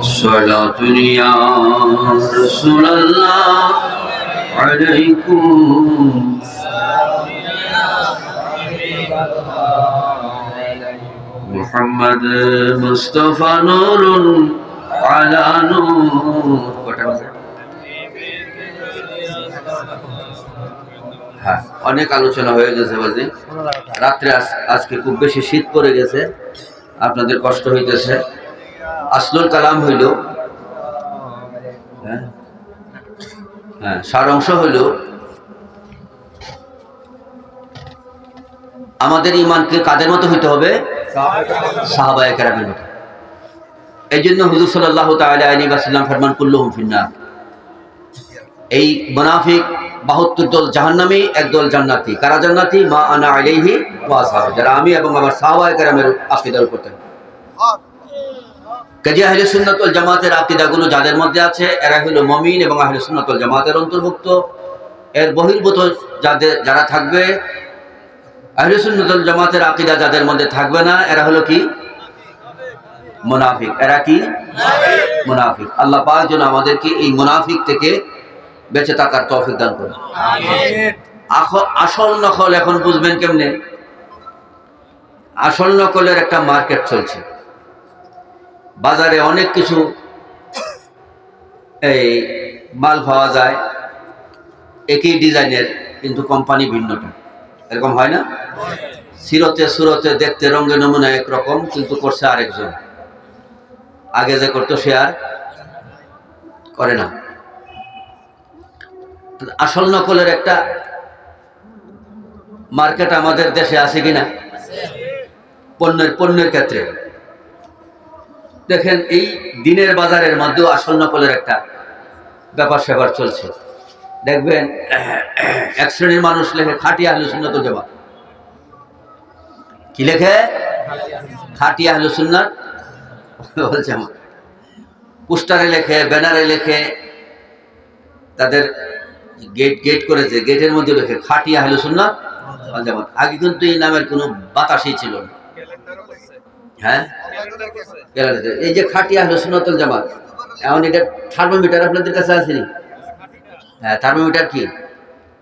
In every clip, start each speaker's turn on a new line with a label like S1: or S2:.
S1: صلاة يا رسول الله عليكم محمد مصطفى نور على نور হ্যাঁ অনেক আলোচনা হয়ে গেছে বাজে। রাত্রে আজ- আজকে খুব বেশি শীত পড়ে গেছে, আপনাদের কষ্ট হইতেছে। আসলুল কালাম হইল হ্যাঁ হ্যাঁ সারাংশ হইল, আমাদের ইমানকে কাদের মতো হইতে হবে? সাহাবায়ে কেরামের মতো। এই জন্য হুজুর সাল্লাহ ওয়াসাল্লাম ফরমান কুল্লুহুম ফিন্নার। এই মুনাফিক বাহাত্তর দল জাহান্নামী একদল জান্নাতি। কারা জান্নাতি? মা আনা আলাইহি ওয়া আসহাবু যারা আমি এবং আমার সাহাবায়ে কেরামের আকীদার উপর থাকি। কাজী আহলে সুন্নাত ওয়াল জামাতের আকীদাগুলো যাদের মধ্যে আছে, এরা হলো মুমিন এবং আহলে সুন্নাত ওয়াল জামাতের অন্তর্ভুক্ত। এর বহির্ভূত যাদের, যারা থাকবে, আহলে সুন্নাত ওয়াল জামাতের আকীদা যাদের মধ্যে থাকবে না, এরা হলো কি? মুনাফিক। এরা কি? মুনাফিক। আল্লাহ পাক যেন আমাদেরকে এই মুনাফিক থেকে বেঁচে থাকার তৌফিক দান করে আসল নকল এখন বুঝবেন কেমনে? আসল নকলের একটা মার্কেট চলছে। বাজারে অনেক কিছু এই মাল পাওয়া যায় একই ডিজাইনের কিন্তু কোম্পানি ভিন্নটা। এরকম হয় না? সিরতে সুরতে দেখতে রঙে নমুনা একরকম কিন্তু করছে আরেকজন। আগে যে করতো সে আর করে না। আসল নকলের একটা মার্কেট আমাদের দেশে আছে কিনা? পণ্যের পণ্যের ক্ষেত্রে। দেখেন, এই দিনের বাজারের মধ্যেও আসল নকলের একটা ব্যাপার স্যাপার চলছে। দেখবেন, এক শ্রেণির মানুষ লেখে, খাটি আহলু সুন্নত জমা কি লেখে? খাটি আহলু সুন্নাত বলছে আমার পোস্টারে লেখে, ব্যানারে লেখে, তাদের গেট গেট করেছে গেটের মধ্যে লেখে, খাটি আহলু সুন্নাত জামাত। আগে কিন্তু এই নামের কোনো বাতাসই ছিল না। হ্যাঁ? এই যে খাটি আহলে সুন্নাতুল জামাত, এখন এটা থার্মোমিটার আপনাদের কাছে আছে নি? হ্যাঁ থার্মোমিটার কি?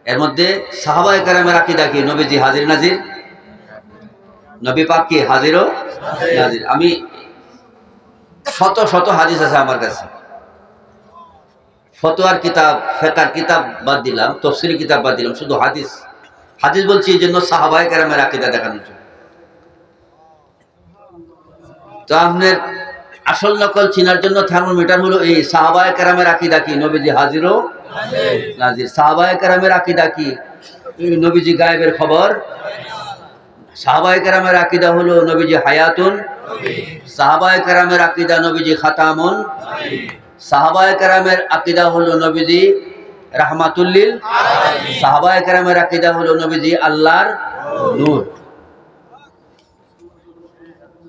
S1: এর মধ্যে সাহাবায়ে কারামের আকীদা কি? নবীজি হাজির নাজির? নবী পাক কি? হাজির নাজির। আমি শত শত হাদিস আছে আমার কাছে। ফতোয়ার কিতাব, ফেকার কিতাব বাদ দিলাম, তফসিলি কিতাব বাদ দিলাম, শুধু হাদিস। হাদিস বলছি এই জন্য সাহাবায়ে কারামের আকীদা দেখানোর জন্য। তো আপনার আসল নকল চিনার জন্য থার্মোমিটার হলো এই সাহাবায় কেরামের আকিদা কি? নবীজি হাজিরও? নাজির। সাহাবায়ে কেরামের আকিদা কি? নবীজি গায়েবের খবর? সাহাবায় কেরামের আকিদা হলো নবীজি হায়াতুন? সাহাবায়ে কেরামের আকিদা নবীজি খাতামুন? সাহাবায়ে কেরামের আকিদা হলো নবীজি রাহমাতুল্লিল সাহাবায়ে আকিদা হলো নবীজি আল্লাহর নূর।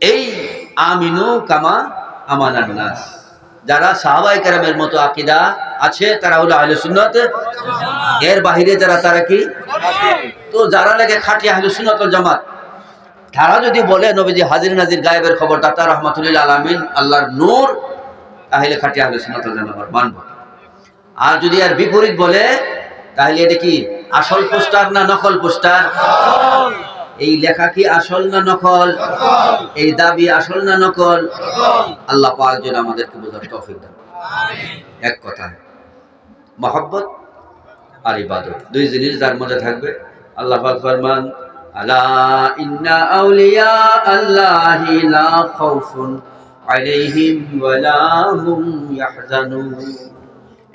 S1: এই আমিনু কামা আমানান নাস। যারা সাহাবাই কেরামের মতো আকিদা আছে, তারা হলো আহলে সুন্নত। এর বাহিরে যারা, তারা কি? তো যারা লাগে খাটি আহলে সুন্নত জামাত। তারা যদি বলে, নবীজি হাজির নাজির গায়েবের খবর, দাতা রহমাতুল্লাহ আলামিন, আল্লাহর নূর তাহলে খাটি আহলে সুন্নত ওয়াল জামাত মানব। আর যদি আর বিপরীত বলে, তাহলে এটা কি, আসল পোস্টার না নকল পোস্টার? এই লেখা কি আসল না নকল? এই দাবি আসল না নকল? আল্লাহ পাক যেন আমাদেরকে বোঝার তৌফিক দেন এক কথা, মহব্বত আর ইবাদত, দুই জিনিস যার মধ্যে থাকবে। আল্লাহ পাক ফরমান, আলা ইন্না আউলিয়া আল্লাহি লা খাউফুন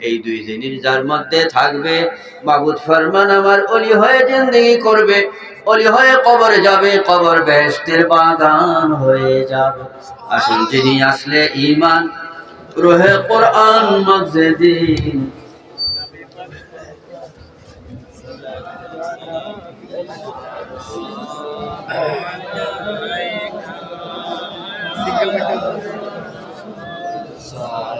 S1: এই দুই জিনিস যার মধ্যে থাকবে, মাবুদ ফরমান আমার অলি হয়ে জিন্দগি করবে, অলি হয়ে কবরে যাবে, কবর বেহেশতের বাগান হয়ে যাবে। আসুন যিনি আসলে ইমান রোহে কোরআন মগজে
S2: সালাম আলাইকা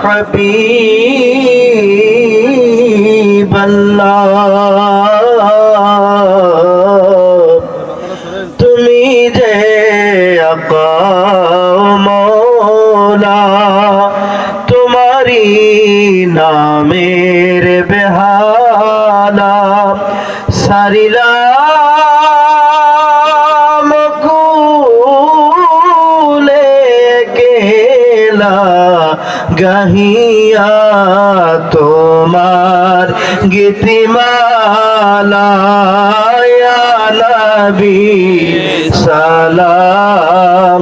S2: حبيب الله তুমি যে আকা মৌলা তোমারি নামের বেহালা সারিলাম গাহিয়া তোমার গীতিমালা ইয়া নবী সালাম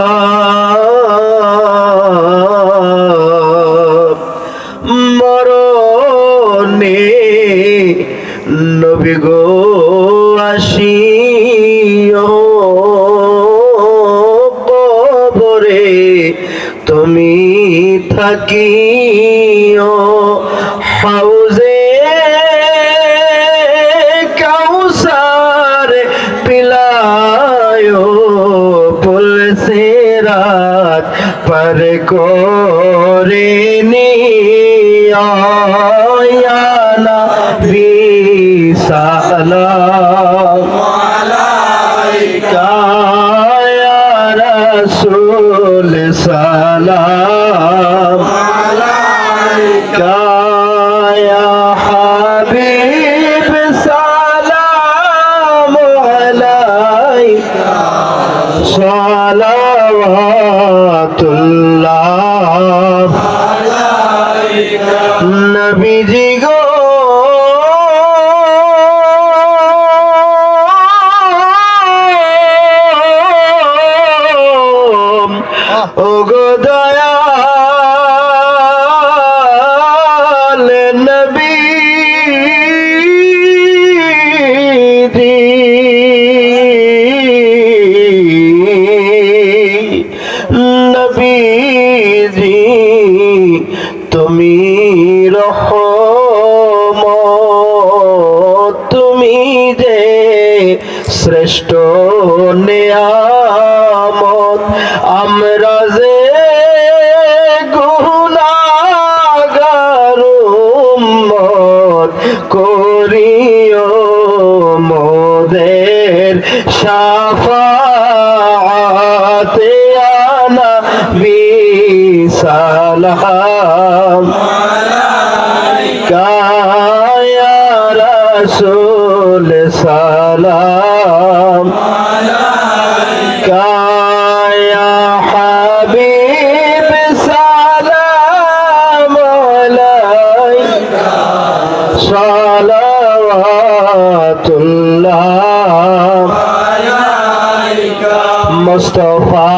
S2: থাকিও হাউজে কাউসার পিলায় পুলসে রাত पर করে নিয়ানা বিসালাম আলাইকা রাসূল সালাম। সালাম। কায়া হাবিব সালাম আলাইকা সালাওয়াতুল্লাহ। মুস্তফা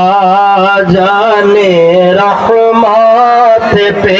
S2: জানে রহমত पे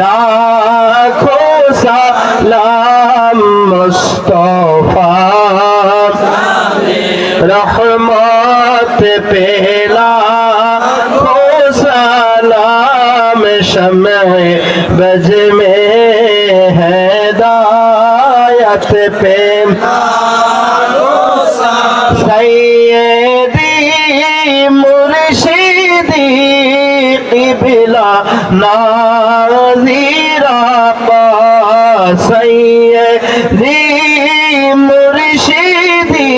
S2: লাখো সালাম মুস্তফা রহমত পেলা খো সালাম সময় বজ মে হেদায়ত পে সৈয়দি মুর্শিদি قبلا نازیرا پا سیدی مرشدی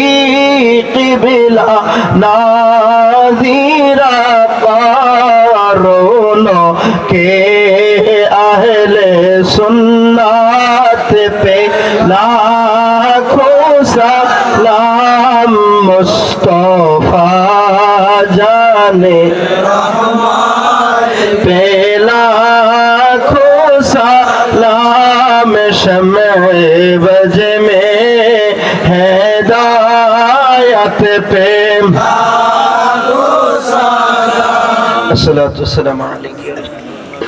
S2: قبلا نازیرا پا رولو کے اہل سنت پہ لاکھوں سلام مصطفیٰ جانے সালাত প্রেম।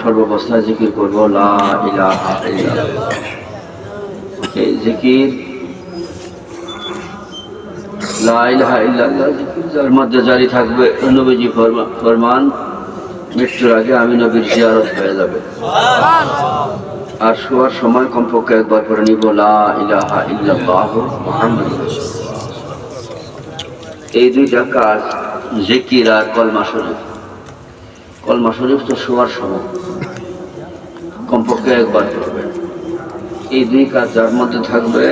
S1: সর্বাবস্থায় জিকির করব জিকির। যার মধ্যে জারি থাকবে নবীজি ফরমান, মৃত্যুর আগে আমি নবীর জিয়ারত হয়ে যাবে। আর শোয়ার সময় কমপক্ষে একবার করে নিব, লা ইলাহা এই দুইটা কাজ জিকির আর কলমা শরীফ। কলমা শরীফ তো শোয়ার সময়। কমপক্ষে একবার করবেন এই দুই কাজ যার মধ্যে থাকবে